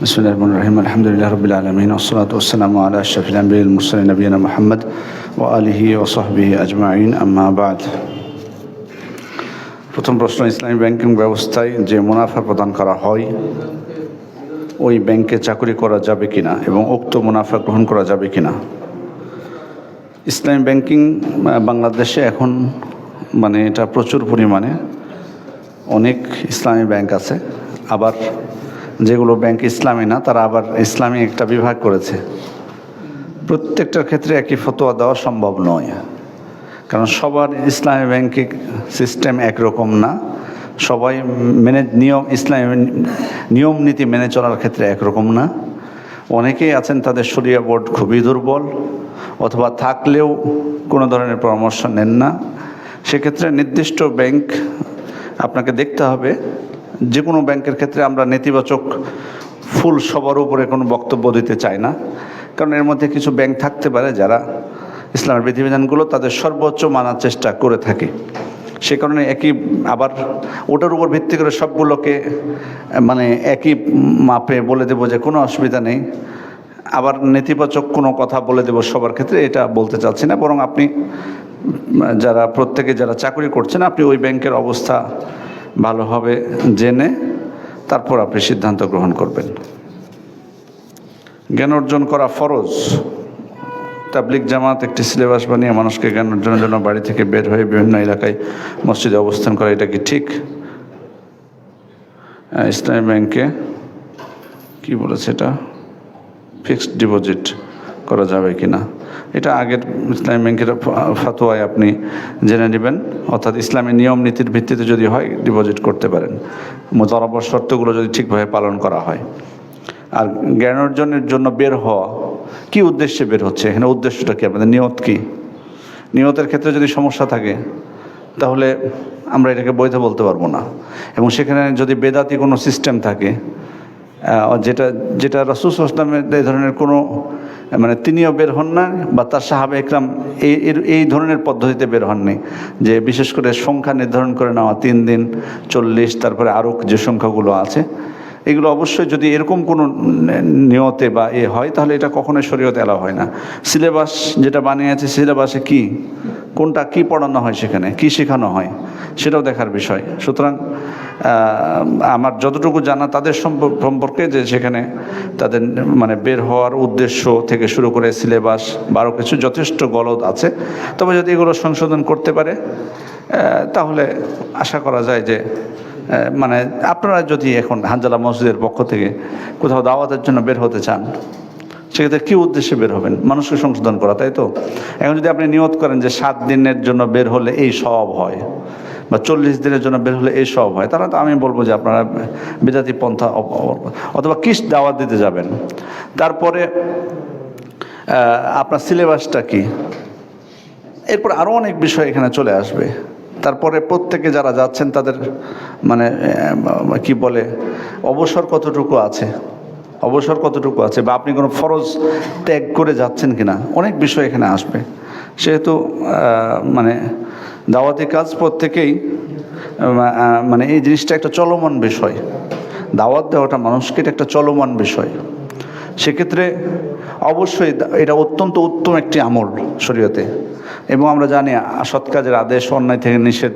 بسم الله الرحمن الرحيم الحمد لله رب العالمين والصلاة والسلام على أشرف الأنبياء المرسلين نبينا محمد وآله وصحبه أجمعين أما بعد প্রথম প্রশ্ন ইসলামী ব্যাংকিং ব্যবস্থায় যে মুনাফা প্রদান করা হয় ওই ব্যাংকে চাকরি করা যাবে কিনা এবং উক্ত মুনাফা গ্রহণ করা যাবে কিনা ইসলামী ব্যাংকিং আহ, বাংলাদেশে এখন মানে এটা প্রচুর পরিমাণে অনেক ইসলামী ব্যাংক আছে আবার যেগুলো ব্যাংক ইসলামী না, তারা আবার ইসলামী একটা বিভাগ করেছে। প্রত্যেকটার ক্ষেত্রে একই ফতোয়া দেওয়া সম্ভব নয়। কারণ সবার ইসলামী ব্যাংকিং সিস্টেম একরকম না। সবাই মেনে, নিয়ম, ইসলামী নিয়ম নীতি মেনে চলার ক্ষেত্রে একরকম না। অনেকেই আছেন, তাদের সরিয়া বোর্ড খুবই দুর্বল, অথবা থাকলেও কোনো ধরনের পরামর্শ নেন না। সেক্ষেত্রে নির্দিষ্ট ব্যাংক আপনাকে দেখতে হবে। যে কোনো ব্যাংকের ক্ষেত্রে আমরা নেতিবাচক ফুল সবার উপরে কোনো বক্তব্য দিতে চাই না। কারণ এর মধ্যে কিছু ব্যাংক থাকতে পারে যারা ইসলামের বিধিবিধানগুলো তাদের সর্বোচ্চ মানার চেষ্টা করে থাকে। সে কারণে একই আবার ওটার উপর ভিত্তি করে সবগুলোকে মানে একই মাপে বলে দেবো যে কোনো অসুবিধা নেই। আবার নেতিবাচক কোনো কথা বলে দেবো সবার ক্ষেত্রে এটা বলতে চাচ্ছি না। বরং আপনি, যারা প্রত্যেকে যারা চাকরি করছেন, আপনি ওই ব্যাংকের অবস্থা ভালোভাবে জেনে তারপর আপনি সিদ্ধান্ত গ্রহণ করবেন। জ্ঞান অর্জন করা ফরজ। তাবলিক জামাত একটি সিলেবাস বানিয়ে মানুষকে জ্ঞান অর্জনের জন্য বাড়ি থেকে বের হয়ে বিভিন্ন এলাকায় মসজিদে অবস্থান করা, এটা কি ঠিক? ইসলামী ব্যাংকে কি বলেছে এটা? ফিক্সড ডিপোজিট করা যাবে কি না এটা আগের ইসলামী ব্যাংকের ফাতোয়ায় আপনি জেনে নেবেন। অর্থাৎ ইসলামী নিয়ম নীতির ভিত্তিতে যদি হয় ডিপোজিট করতে পারেন। মোতারবর শর্তগুলো যদি ঠিকভাবে পালন করা হয়। আর জ্ঞান অর্জনের জন্য বের হওয়া, কি উদ্দেশ্যে বের হচ্ছে? এখানে উদ্দেশ্যটা কি? আপনাদের নিয়ত কি? নিয়তের ক্ষেত্রে যদি সমস্যা থাকে, তাহলে আমরা এটাকে বৈধ বলতে পারব না। এবং সেখানে যদি বেদাতি কোনো সিস্টেম থাকে যেটা যেটা রসুল ইসলামের এই ধরনের কোনো মানে তিনিও বের হন না বা তার সাহাবে একরাম এই এই ধরনের পদ্ধতিতে বের হননি। যে বিশেষ করে সংখ্যা নির্ধারণ করে নেওয়া তিন দিন, চল্লিশ, তারপরে আরও যে সংখ্যাগুলো আছে এগুলো অবশ্যই যদি এরকম কোনো নিয়তে বা এ হয়, তাহলে এটা কখনোই শরীয়তে এলা হয় না। সিলেবাস যেটা বানিয়েছে, সিলেবাসে কি? কোনটা কি পড়ানো হয় সেখানে? কি শেখানো হয়? সেটাও দেখার বিষয়। সুতরাং আমার যতটুকু জানা তাদের সম্পর্কে যে সেখানে তাদের মানে বের হওয়ার উদ্দেশ্য থেকে শুরু করে সিলেবাস বা আরও কিছু যথেষ্ট গলদ আছে। তবে যদি এগুলো সংশোধন করতে পারে তাহলে আশা করা যায় যে মানে আপনারা যদি এখন হানজালা মসজিদের পক্ষ থেকে কোথাও দাওয়াতের জন্য বের হতে চান, সেক্ষেত্রে কী উদ্দেশ্যে বের হবেন? মানুষকে সংশোধন করা, তাই তো? এখন যদি আপনি নিয়ত করেন যে সাত দিনের জন্য বের হলে এই সব হয় বা চল্লিশ দিনের জন্য বের হলে এই সব হয়, তাহলে তো আমি বলব যে আপনারা বিজাতি পন্থা অথবা কিস দাওয়াত দিতে যাবেন। তারপরে আপনার সিলেবাসটা কি? এরপর আরও অনেক বিষয় এখানে চলে আসবে। তারপরে প্রত্যেকে যারা যাচ্ছেন তাদের মানে কি বলে, অবসর কতটুকু আছে? অবসর কতটুকু আছে? বা আপনি কোনো ফরজ ত্যাগ করে যাচ্ছেন কিনা? অনেক বিষয় এখানে আসবে। সেহেতু মানে দাওয়াতি কাজ প্রত্যেকেই মানে এই জিনিসটা একটা চলমান বিষয়। দাওয়াত দেওয়াটা মানুষকে একটা চলমান বিষয়। সেক্ষেত্রে অবশ্যই এটা অত্যন্ত উত্তম একটি আমল শরীয়তে। এবং আমরা জানি সৎ কাজের আদেশ, অন্যায় থেকে নিষেধ,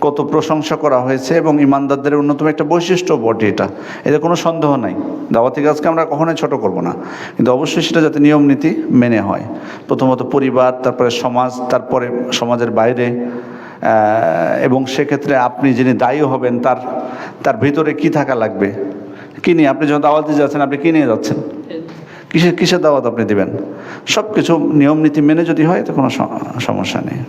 কত প্রশংসা করা হয়েছে এবং ইমানদারদের অন্যতম একটা বৈশিষ্ট্য বটে এটা। এতে কোনো সন্দেহ নাই। দাওয়াতি কাজকে আমরা কখনোই ছোট করব না। কিন্তু অবশ্যই সেটা যাতে নিয়ম নীতি মেনে হয়। প্রথমত পরিবার, তারপরে সমাজ, তারপরে সমাজের বাইরে এবং সেক্ষেত্রে আপনি যিনি দায়ী হবেন তার তার ভিতরে কি থাকা লাগবে? কী নিয়ে? আপনি যখন দাওয়াত যাচ্ছেন, আপনি কী নিয়ে যাচ্ছেন? কিসের কিসের দাওয়াত আপনি দেবেন? সব কিছু নিয়ম, নীতি মেনে যদি হয় তো কোনো সমস্যা নেই।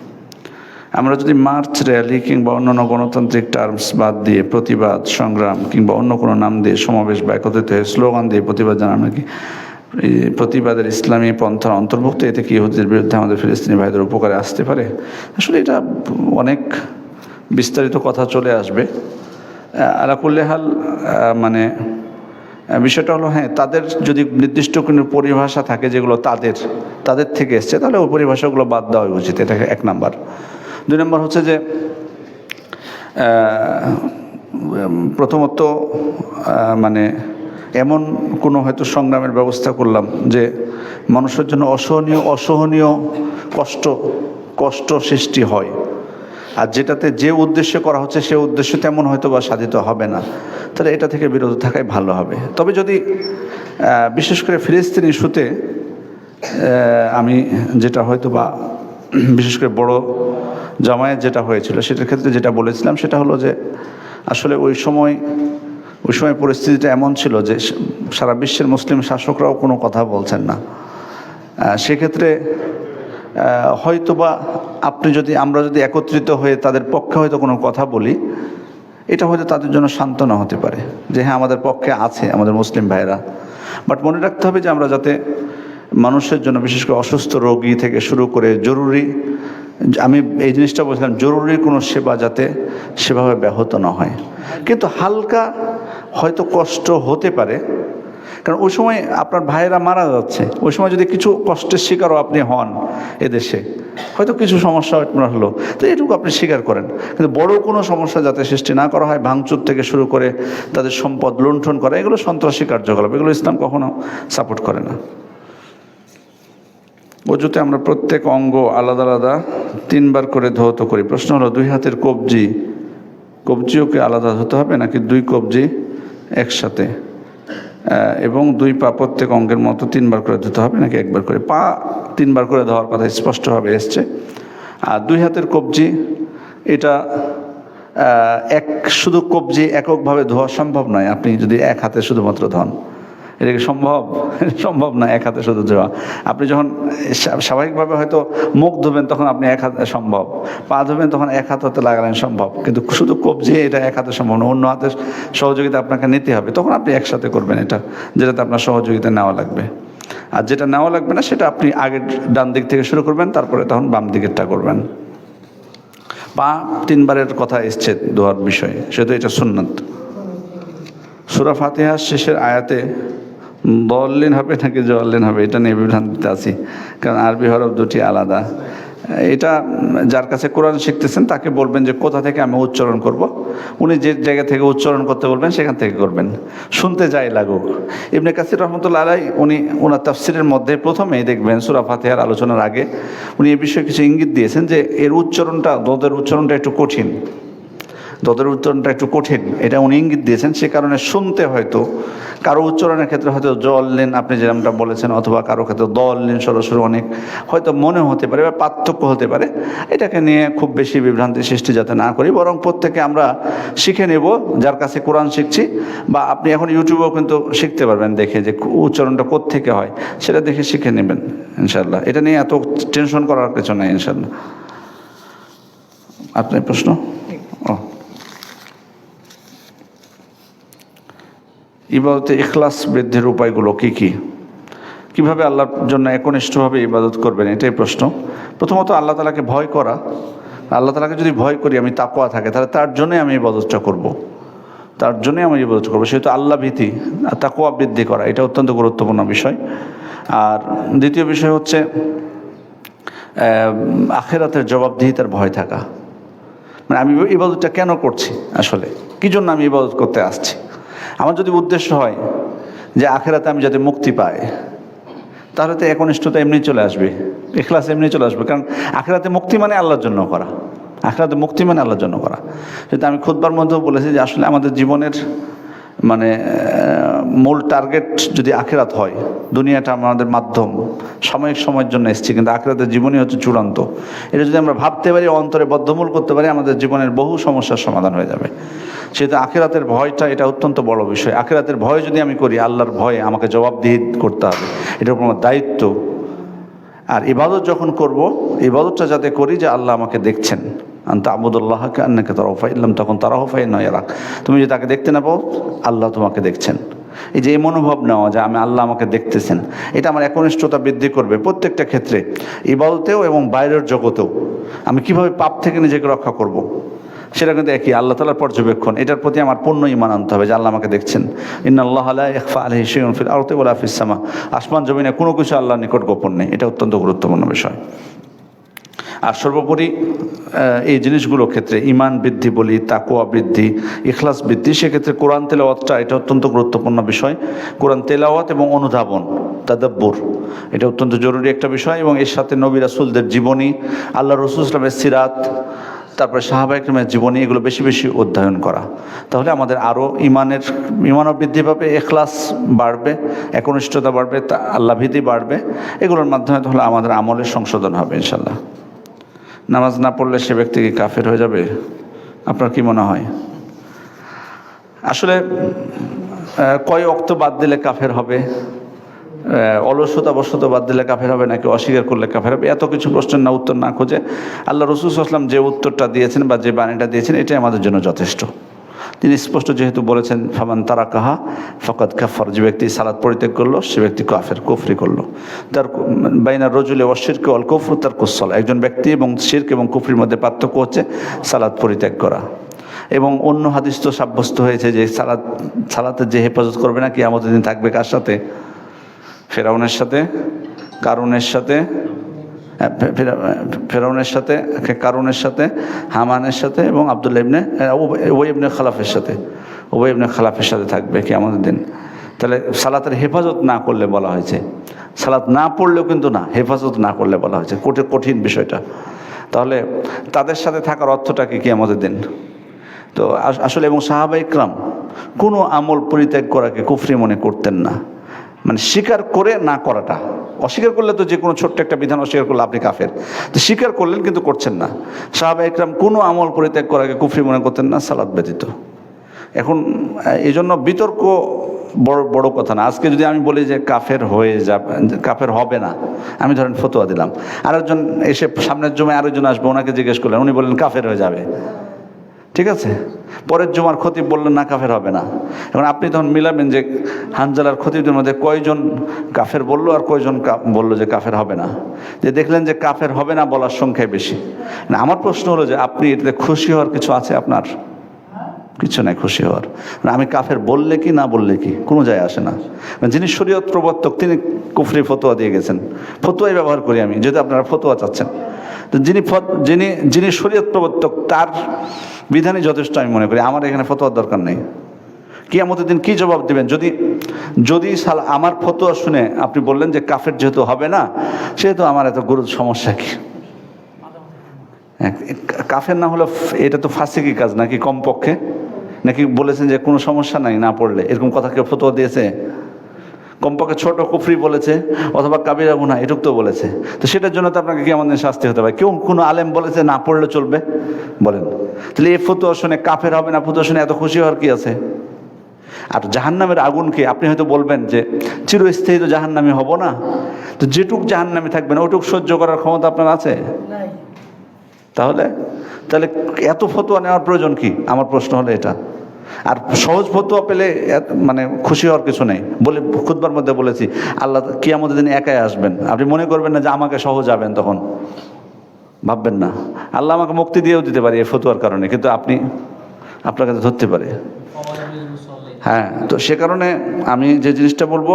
আমরা যদি মার্চ র্যালি কিংবা অন্যান্য গণতান্ত্রিক টার্মস বাদ দিয়ে প্রতিবাদ, সংগ্রাম কিংবা অন্য কোনো নাম দিয়ে সমাবেশ বা একত্রিত হয়ে স্লোগান দিয়ে প্রতিবাদ জানান নাকি প্রতিবাদের ইসলামী পন্থার অন্তর্ভুক্ত? এতে কি ইহুদিদের বিরুদ্ধে আমাদের ফিলিস্তিনি ভাইদের উপকারে আসতে পারে? আসলে এটা অনেক বিস্তারিত কথা চলে আসবে। আলাকুল্লেহাল মানে বিষয়টা হলো হ্যাঁ তাদের যদি নির্দিষ্ট কোনো পরিভাষা থাকে যেগুলো তাদের তাদের থেকে এসছে, তাহলে ওই পরিভাষাগুলো বাদ দেওয়া উচিত, এটা এক নাম্বার। দুই নম্বর হচ্ছে যে প্রথমত মানে এমন কোনো হয়তো সংগ্রামের ব্যবস্থা করলাম যে মানুষের জন্য অসহনীয় অসহনীয় কষ্ট কষ্ট সৃষ্টি হয়। আর যেটাতে যে উদ্দেশ্যে করা হচ্ছে সে উদ্দেশ্য তেমন হয়তো বা সাধিত হবে না। তাহলে এটা থেকে বিরত থাকাই ভালো হবে। তবে যদি বিশেষ করে ফিলিস্তিনি ইস্যুতে আমি যেটা হয়তো বা বিশেষ করে বড় জামায়াত যেটা হয়েছিল, সেটার ক্ষেত্রে যেটা বলেছিলাম সেটা হলো যে, আসলে ওই সময় ওই সময় পরিস্থিতিটা এমন ছিল যে সারা বিশ্বের মুসলিম শাসকরাও কোনো কথা বলছেন না। সেক্ষেত্রে হয়তোবা আপনি যদি, আমরা যদি একত্রিত হয়ে তাদের পক্ষে হয়তো কোনো কথা বলি, এটা হয়তো তাদের জন্য সান্ত্বনা হতে পারে যে হ্যাঁ আমাদের পক্ষে আছে, আমাদের মুসলিম ভাইরা বাট মনে রাখতে হবে যে আমরা যাতে মানুষের জন্য, বিশেষ করে অসুস্থ রোগী থেকে শুরু করে জরুরি, আমি এই জিনিসটা বলছিলাম, জরুরি কোনো সেবা যাতে সেভাবে ব্যাহত না হয়। কিন্তু হালকা হয়তো কষ্ট হতে পারে কারণ ওই সময় আপনার ভাইয়েরা মারা যাচ্ছে। ওই সময় যদি কিছু কষ্টের শিকারও আপনি হন এদেশে, হয়তো কিছু সমস্যা আপনার হলো। তো এটুকু আপনি স্বীকার করেন। কিন্তু বড় কোনো সমস্যা যাতে সৃষ্টি না করা হয়, ভাঙচুর থেকে শুরু করে তাদের সম্পদ লুণ্ঠন করা, এগুলো সন্ত্রাসী কার্যকলাপ। এগুলো ইসলাম কখনো সাপোর্ট করে না। অজুতে আমরা প্রত্যেক অঙ্গ আলাদা আলাদা, তিনবার করে ধৌত করি। প্রশ্ন হলো, দুই হাতের কবজি, কবজিও কি আলাদা ধুতে হবে নাকি দুই কবজি একসাথে? এবং দুই পা প্রত্যেক অঙ্গের মতো তিনবার করে ধুতে হবে, নাকি একবার করে? পা তিনবার করে ধোয়ার কথা স্পষ্টভাবে এসছে। আর দুই হাতের কবজি, এটা এক, শুধু কবজি এককভাবে ধোয়া সম্ভব নয়, আপনি যদি এক হাতে শুধুমাত্র ধন। এটা সম্ভব সম্ভব না, এক হাতে শুধু ধোয়া আপনি যখন স্বাভাবিকভাবে হয়তো মুখ ধোবেন, তখন আপনি এক হাতে, সম্ভব। পা ধোবেন, তখন এক হাত হাতে লাগালেন, সম্ভব। কিন্তু শুধু কবজি এটা এক হাতে সম্ভব না, অন্য হাতে সহযোগিতা আপনাকে নিতে হবে। তখন আপনি একসাথে করবেন এটা, যেটাতে আপনার সহযোগিতা নেওয়া লাগবে। আর যেটা নেওয়া লাগবে না, সেটা আপনি আগের ডান দিক থেকে শুরু করবেন, তারপরে তখন বাম দিকেরটা করবেন। পা তিনবারের কথা এসছে দোয়ার বিষয়ে, সেহেতু এটা সুন্নত। সুরা ফাতিহার শেষের আয়াতে দল্লিন হবে নাকি জল্লিন হবে, এটা নিয়ে বিভ্রান্তিতে আছি। কারণ আরবি হরফ দুটি আলাদা। এটা যার কাছে কোরআন শিখতেছেন, তাকে বলবেন যে, কোথা থেকে আমি উচ্চারণ করব। উনি যে জায়গা থেকে উচ্চারণ করতে বলবেন, সেখান থেকে করবেন। শুনতে যাই লাগুক। ইবনে কাসির রহমতুল্লাহ আলাই, উনি ওনার তাফসিরের মধ্যে প্রথমেই দেখবেন সুরা ফাতিহার আলোচনার আগে, উনি এ বিষয়ে কিছু ইঙ্গিত দিয়েছেন যে, এর উচ্চারণটা, দোদের উচ্চারণটা একটু কঠিন। দদের উচ্চারণটা একটু কঠিন এটা উনি ইঙ্গিত দিয়েছেন সে কারণে শুনতে হয়তো কারও উচ্চারণের ক্ষেত্রে হয়তো জল্লেন আপনি যেরকমটা বলেছেন অথবা কারও ক্ষেত্রে দললেন সরাসরি অনেক হয়তো মনে হতে পারে বা পার্থক্য হতে পারে এটাকে নিয়ে খুব বেশি বিভ্রান্তি সৃষ্টি যাতে না করি বরং প্রত্যেকে আমরা শিখে নেব যার কাছে কোরআন শিখছি বা আপনি এখন ইউটিউবেও কিন্তু শিখতে পারবেন দেখে যে উচ্চারণটা থেকে হয় সেটা দেখে শিখে নেবেন ইনশাল্লাহ এটা নিয়ে এত টেনশন করার কিছু নেই ইনশাল্লাহ আপনার প্রশ্ন? ও। ইবাদতে এখলাস বৃদ্ধির উপায়গুলো কি কি? কীভাবে আল্লাহর জন্য একনিষ্ঠভাবে ইবাদত করবেন? এটাই প্রশ্ন। প্রথমত আল্লাহ তালাকে ভয় করা। আল্লাহ তালাকে যদি ভয় করি, আমি তাকোয়া থাকে, তাহলে তার জন্যই আমি ইবাদতটা করব। তার জন্যই আমি ইবাদত করব। সেহেতু আল্লাহ ভীতি তাকোয়া বৃদ্ধি করা, এটা অত্যন্ত গুরুত্বপূর্ণ বিষয়। আর দ্বিতীয় বিষয় হচ্ছে আখেরাতের জবাবদিহিতার ভয় থাকা। মানে আমি ইবাদতটা কেন করছি আসলে? কি জন্য আমি ইবাদত করতে আসছি? আমার যদি উদ্দেশ্য হয় যে আখেরাতে আমি যাতে মুক্তি পাই, তাহলে তো একনিষ্ঠতা এমনি চলে আসবে, এখলাস এমনি চলে আসবে। কারণ আখেরাতে মুক্তি মানে আল্লাহর জন্য করা, আখেরাতে মুক্তি মানে আল্লাহর জন্য করা। সেটা আমি খুদবার মধ্যেও বলেছি যে আসলে আমাদের জীবনের মানে মূল টার্গেট যদি আখেরাত হয়, দুনিয়াটা আমাদের মাধ্যম, সাময়িক সময়ের জন্য এসেছি, কিন্তু আখেরাতের জীবনই হচ্ছে চূড়ান্ত। এটা যদি আমরা ভাবতে পারি, অন্তরে বদ্ধমূল করতে পারি, আমাদের জীবনের বহু সমস্যার সমাধান হয়ে যাবে। সেহেতু আখেরাতের ভয়টা, এটা অত্যন্ত বড় বিষয়। আখেরাতের ভয় যদি আমি করি, আল্লাহর ভয়ে আমাকে জবাবদিহি করতে হবে। উপর আমার দায়িত্ব। আর ইবাদত যখন করব, ইবাদতটা যাতে করি যে আল্লাহ আমাকে দেখছেন। তারা তখন নয় তুমি যদি তাকে দেখতে না পাও, আল্লাহ তোমাকে দেখছেন। এই যে এই মনোভাব নেওয়া যে আমি আল্লাহ আমাকে দেখতেছেন, এটা আমার একনিষ্ঠতা বৃদ্ধি করবে প্রত্যেকটা ক্ষেত্রে, ইবাদতেও এবং বাইরের জগতেও। আমি কীভাবে পাপ থেকে নিজেকে রক্ষা করব। সেটা কিন্তু একই, আল্লাহ তালার পর্যবেক্ষণ। এটার প্রতি আমার পূর্ণ ইমান আনতে হবে যে আল্লাহ আমাকে দেখছেন। ইন্না আল্লাহ আল্লাহ ইকফা আলহি শিউন ফিল আরতে বলে আসমান, জমিনে কোনো কিছু আল্লাহর নিকট গোপন নেই। এটা অত্যন্ত গুরুত্বপূর্ণ বিষয়। আর সর্বোপরি এই জিনিসগুলোর ক্ষেত্রে ইমান বৃদ্ধি বলি তাকুয়া বৃদ্ধি, ইখলাস বৃদ্ধি, সেক্ষেত্রে কোরআন তেলাওয়াতটা এটা অত্যন্ত গুরুত্বপূর্ণ বিষয়। কোরআন তেলাওয়াত এবং অনুধাবন, তাদাব্বুর, এটা অত্যন্ত জরুরি একটা বিষয় এবং এর সাথে নবী রাসুলদের জীবনী, আল্লাহ রসুল ইসলামের সিরাত, তারপরে সাহাবা একরমের জীবনী, এগুলো বেশি বেশি অধ্যয়ন করা। তাহলে আমাদের আরও ইমানের ইমানও বৃদ্ধি পাবে এখলাস বাড়বে, একনিষ্ঠতা বাড়বে, তা আল্লাভীতি বাড়বে, এগুলোর মাধ্যমে তাহলে আমাদের আমলের সংশোধন হবে ইনশাল্লাহ নামাজ না পড়লে সে ব্যক্তি কি কাফের হয়ে যাবে? আপনার কি মনে হয়? আসলে কয় অক্ত বাদ দিলে কাফের হবে? অলসতা বসত বাদ দিলে কাফের হবে নাকি অস্বীকার করলে কাফের হবে? এত কিছু প্রশ্নের না উত্তর না খুঁজে আল্লাহ রসুল আসলাম যে উত্তরটা দিয়েছেন বা যে বাণীটা দিয়েছেন, এটাই আমাদের জন্য যথেষ্ট। তিনি স্পষ্ট যেহেতু বলেছেন, ফামান তারা কাহা ফকাত কাফার যে ব্যক্তি সালাদ পরিত্যাগ করল, সে ব্যক্তি কাফের, কুফরি করল। তার বাইনার রজুলে অশিরকে অল কুফর তার কুসল একজন ব্যক্তি এবং শির্ক এবং কুফরির মধ্যে পার্থক্য হচ্ছে সালাদ পরিত্যাগ করা। এবং অন্য হাদিস তো সাব্যস্ত হয়েছে যে সালাদ, সালাতের যে হেফাজত করবে না কি আমাদের দিন থাকবে কার সাথে? ফেরাউনের সাথে, কারুনের সাথে ফেরাউনের সাথে কারুনের সাথে, হামানের সাথে এবং আবদুল্লা ইবনে ওই ইবনে খালাফের সাথে। ওই ইবনে খালাফের সাথে থাকবে কি আমাদের দিন। তাহলে সালাতের হেফাজত না করলে বলা হয়েছে। সালাত না পড়লেও কিন্তু না, হেফাজত না করলে বলা হয়েছে। কঠিন কঠিন বিষয়টা। তাহলে তাদের সাথে থাকার অর্থটা কি কি আমাদের দিন? তো আস- আসলে এবং সাহাবা ইকরাম কোনো আমল পরিত্যাগ করাকে কুফরি মনে করতেন না। মানে স্বীকার করে না করাটা। অস্বীকার করলে তো যে কোনো ছোট্ট একটা বিধান অস্বীকার করলে আপনি কাফের। তো স্বীকার করলেন কিন্তু করছেন না। সাহাবা ইকরাম কোনো আমল পরিত্যাগ করাকে কুফরি মনে করতেন না সালাদ ব্যতীত। এখন এই জন্য বিতর্ক বড় বড় কথা না। আজকে যদি আমি বলি যে কাফের হয়ে যাবে কাফের হবে না, আমি ধরেন ফতোয়া দিলাম। আরেকজন এসে সামনের জমে আরেকজন আসবে, ওনাকে জিজ্ঞেস করলেন, উনি বললেন কাফের হয়ে যাবে। ঠিক আছে? পরের জমার ক্ষতি বললেন, না, কাফের হবে না। এখন আপনি তখন মিলাবেন যে হানজালার খতিবদের মধ্যে কয়জন কাফের বলল আর কয়জন বলল যে কাফের হবে না। যে দেখলেন যে কাফের হবে না বলার সংখ্যায় বেশি। না, আমার প্রশ্ন হলো যে আপনি এটাতে খুশি হওয়ার কিছু আছে আপনার? কিছু নাই খুশি হওয়ার। মানে আমি কাফের বললে কি, না বললে কি, কোনো যায় আসে না। মানে যিনি শরীয়ত প্রবর্তক, তিনি কুফরি ফতোয়া দিয়ে গেছেন। ফতোয়াই ব্যবহার করি আমি, যেহেতু আপনারা ফতোয়া চাচ্ছেন। তো যিনি যিনি যিনি শরীয়ত প্রবর্তক, তার বিধানই যথেষ্ট আমি মনে করি। আমার এখানে ফতোয়ার দরকার নেই। কি আমাদের দিন কি জবাব দিবেন? যদি যদি সাল আমার ফতোয়া শুনে আপনি বললেন যে কাফের যেহেতু হবে না, সেহেতু আমার এত গুরুত্ব সমস্যা কি? কাফের না হলে এটা তো ফাঁসিকি কাজ নাকি কমপক্ষে? নাকি বলেছেন যে কোনো সমস্যা নাই, না পড়লে? এরকম কথা কেউ ফতোয়া দিয়েছে? কমপক্ষে ছোট কুফরি বলেছে, অথবা কাবিরা গুনা এটুক তো বলেছে। তো সেটার জন্য তো আপনাকে কি আমাদের শাস্তি হতে পারে। কেউ কোনো আলেম বলেছে, না পড়লে চলবে? বলেন। তাহলে এই ফতোয়া শুনে কাফের হবে না, ফতোয়া শুনে এত খুশি হওয়ার কি আছে? আর জাহান্নামের আগুনকে আপনি হয়তো বলবেন যে, চিরস্থায়ী তো জাহান্নামি হব না। তো যেটুক জাহান্নামি থাকবেন ওটুক সহ্য করার ক্ষমতা আপনার আছে? তাহলে তাহলে এত ফতোয়া নেওয়ার প্রয়োজন কি? আমার প্রশ্ন হলো এটা। আর সহজ ফতোয়া পেলে মানে খুশি হওয়ার কিছু নেই। বলে খুদবার মধ্যে বলেছি, আল্লাহ কি আমাদের দিন একাই আসবেন। আপনি মনে করবেন না যে আমাকে সহজ যাবেন তখন। ভাববেন না। আল্লাহ আমাকে মুক্তি দিয়েও দিতে পারে এই ফতোয়ার কারণে, কিন্তু আপনি আপনার কাছে ধরতে পারে। হ্যাঁ তো সে কারণে আমি যে জিনিসটা বলব,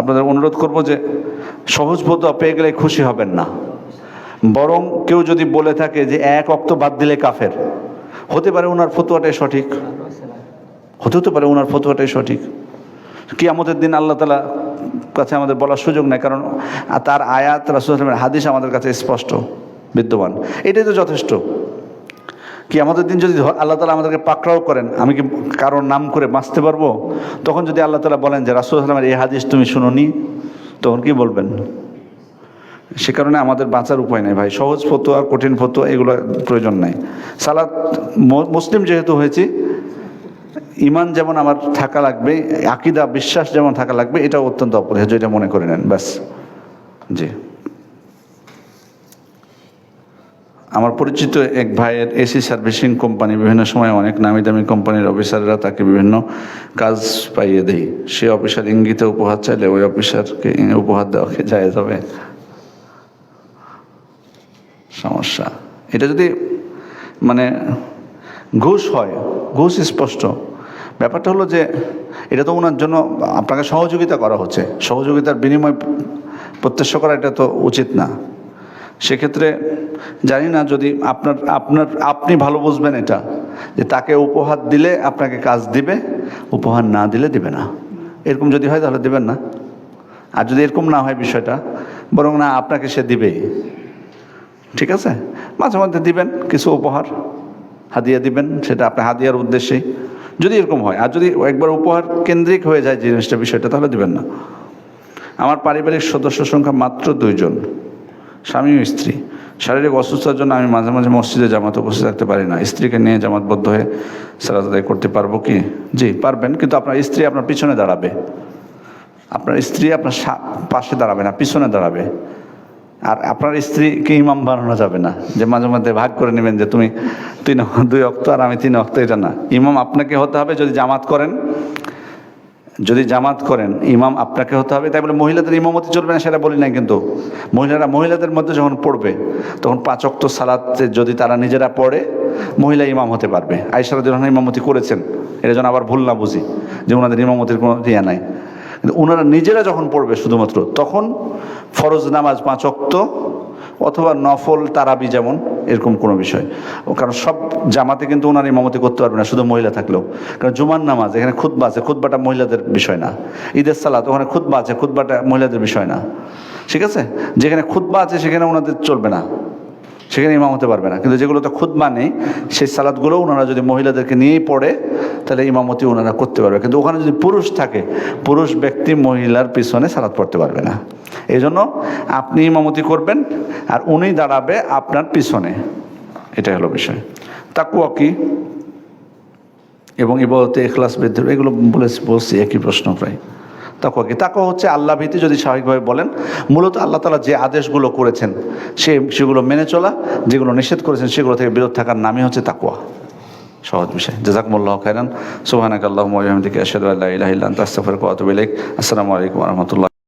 আপনাদের অনুরোধ করব যে সহজ ফতোয়া পেয়ে গেলে খুশি হবেন না। বরং কেউ যদি বলে থাকে যে এক অক্ত বাদ দিলে কাফের, হতে পারে ওনার ফতুয়াটাই সঠিক। হতে হতে পারে ওনার ফতুয়াটাই সঠিক। কি আমাদের দিন আল্লাহ তালা কাছে আমাদের বলার সুযোগ নেই, কারণ তার আয়াত রাসুলের হাদিস আমাদের কাছে স্পষ্ট, বিদ্যমান। এটাই তো যথেষ্ট। কি আমাদের দিন যদি আল্লাহ তালা আমাদেরকে পাকড়াও করেন, আমি কি কারোর নাম করে বাঁচতে পারব? তখন যদি আল্লাহ তালা বলেন যে, রাসুল আসলামের এই হাদিস তুমি শুনোনি, তখন কি বলবেন? সে কারণে আমাদের বাঁচার উপায় নেই ভাই। সহজ ফতোয়া, কঠিন ফতোয়া, এগুলো প্রয়োজন নাই। সালাদ মুসলিম যেহেতু হয়েছি ইমান যেমন আমার থাকা লাগবে, আকিদা, বিশ্বাস যেমন থাকা লাগবে এটা অত্যন্ত অপরিহার্য, এটা মনে করে নেন, ব্যাস। জি। আমার পরিচিত এক ভাইয়ের এসি সার্ভিসিং কোম্পানি, বিভিন্ন সময় অনেক নামি দামি কোম্পানির অফিসাররা তাকে বিভিন্ন কাজ পাইয়ে দেয় সে অফিসার ইঙ্গিতে উপহার চাইলে ওই অফিসারকে, উপহার দেওয়াকে যায় যাবে সমস্যা। এটা যদি মানে ঘুষ হয়, ঘুষ স্পষ্ট। ব্যাপারটা হলো যে, এটা তো ওনার জন্য আপনাকে সহযোগিতা করা হচ্ছে। সহযোগিতার বিনিময় প্রত্যাশা করা এটা তো উচিত না। সেক্ষেত্রে জানি না যদি আপনার আপনার, আপনি ভালো বুঝবেন এটা, যে তাকে উপহার দিলে আপনাকে কাজ দিবে, উপহার না দিলে দিবে না। এরকম যদি হয় তাহলে দেবেন না। আর যদি এরকম না হয় বিষয়টা, বরং না, আপনাকে সে দিবেই। ঠিক আছে? মাঝে মধ্যে দিবেন, কিছু উপহার, হাদিয়া দিবেন, সেটা আপনি হাদিয়ার উদ্দেশ্যেই যদি এরকম হয়, আর যদি একবার উপহার কেন্দ্রিক হয়ে যায় জিনিসটা, বিষয়টা, তাহলে দিবেন না। আমার পারিবারিক সদস্য সংখ্যা মাত্র দুইজন, স্বামী ও স্ত্রী। শারীরিক অসুস্থতার জন্য আমি মাঝে মাঝে মসজিদে জামাতে উপস্থিত থাকতে পারি না। স্ত্রীকে নিয়ে জামাতবদ্ধ হয়ে সালাত আদায় করতে পারব কি? জি, পারবেন, কিন্তু আপনার স্ত্রী আপনার পিছনে দাঁড়াবে। আপনার স্ত্রী আপনার পাশে দাঁড়াবে না, পিছনে দাঁড়াবে। আর আপনার স্ত্রীকে ইমাম বানানো যাবে না। যে মাঝে মধ্যে ভাগ করে নেবেন যে তুমি তিন দুই অক্ত আর আমি তিন অক্ত এটা না। ইমাম আপনাকে হতে হবে যদি জামাত করেন। যদি জামাত করেন, ইমাম আপনাকে হতে হবে। তাই বলে মহিলাদের ইমামতি চলবে না সেটা বলি নাই কিন্তু। মহিলারা মহিলাদের মধ্যে যখন পড়বে, তখন পাঁচ অক্ত সালাতে যদি তারা নিজেরা পড়ে, মহিলা ইমাম হতে পারবে। আইসারা যখন ইমামতি করেছেন। এটা যেন আবার ভুল না বুঝি, যে ওনাদের ইমামতির কোনো ইয়া নাই। কিন্তু ওনারা নিজেরা যখন পড়বে শুধুমাত্র, তখন ফরজ নামাজ পাঁচ অক্ত অথবা নফল তারাবি যেমন, এরকম কোনো বিষয়। ও কারণ সব জামাতে কিন্তু ওনার ইমামতি করতে পারবে না, শুধু মহিলা থাকলেও। কারণ জুমার নামাজ, এখানে খুতবা আছে, খুতবাটা মহিলাদের বিষয় না। ঈদের সালাত, ওখানে খুতবা আছে, খুতবাটা মহিলাদের বিষয় না। ঠিক আছে? যেখানে খুতবা আছে, সেখানে ওনাদের চলবে না। সেখানে ইমাম হতে পারবে না। কিন্তু যেগুলোতে খুদবা নেই, সেই সালাদগুলো ওনারা যদি মহিলাদেরকে নিয়েই পড়ে, তাহলে ইমামতি ওনারা করতে পারবে। কিন্তু ওখানে যদি পুরুষ থাকে, পুরুষ ব্যক্তি মহিলার পিছনে সালাদ পড়তে পারবে না। এই জন্য আপনি ইমামতি করবেন, আর উনি দাঁড়াবে আপনার পিছনে। এটাই হলো বিষয়। তাকুয়া কি? এবং ইবাদতে এখলাস বৃদ্ধি, এগুলো বলেছি, বলছি একই প্রশ্ন প্রায়। তাকুয়া কি? তাকুয়া হচ্ছে আল্লাহ ভীতি যদি স্বাভাবিকভাবে বলেন, মূলত আল্লাহ তালা যে আদেশগুলো করেছেন, সে সেগুলো মেনে চলা, যেগুলো নিষেধ করেছেন, সেগুলো থেকে বিরত থাকার নামই হচ্ছে তাকুয়া সহজ বিষয়। জাজাকমুল্লাহ খাইরান সুবহানাকাল্লাহুম্মা আল্লাহ বিহামদিকা আশহাদু আল্লা ইলাহা ইল্লা আনতা, আস্তাগফিরুকা ওয়া আতুবু আসসালামু আলাইকুম রাহমাতুল্লাহ।